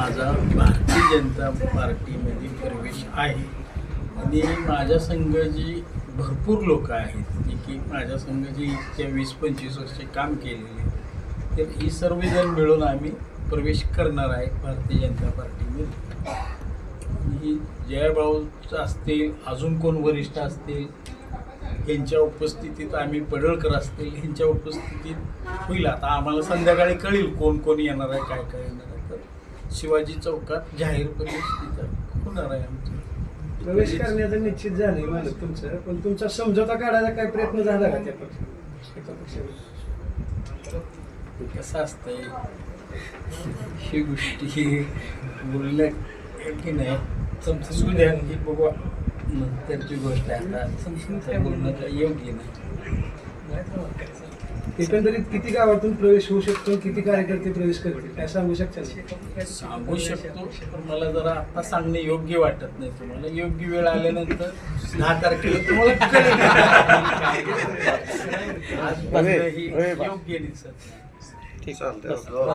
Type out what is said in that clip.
माझा भारतीय जनता पार्टीमध्ये प्रवेश आहे. आणि माझ्या संघ जी भरपूर लोक आहेत जे की माझ्या संघ जी इतक्या वीस पंचवीस वर्षे काम केलेले तर ही सर्वजण मिळून आम्ही प्रवेश करणार आहे भारतीय जनता पार्टीमध्ये. ही जयभाऊ असतील अजून कोण वरिष्ठ असतील यांच्या उपस्थितीत आम्ही पडळकर असतील यांच्या उपस्थितीत होईल. आता आम्हाला संध्याकाळी कळेल कोण कोण येणार आहे काय काय येणार शिवाजी चौकात जाहीर होणार आहे आमचं. प्रवेश करण्याचं निश्चित झालंय मालक तुमचं. पण तुमचा समझोता काढायचा काय प्रयत्न झाला का त्या पक्षात एका पक्षाने कसं असतंय? ही गोष्टी बोलल्या की नाही समजून द्या ही बघू नंतरची गोष्ट आहे. आता समजून बोलणं काही योग्य नाही. एकंदरीत किती गावातून प्रवेश होऊ शकतो किती कार्यकर्ते प्रवेश करतील काय सांगू शकता? सांगू शकतो पण मला जरा आता सांगणे योग्य वाटत नाही तुम्हाला योग्य वेळ आल्यानंतर दहा तारखेला तुम्हाला कळेल. योग्य दिसत नाही.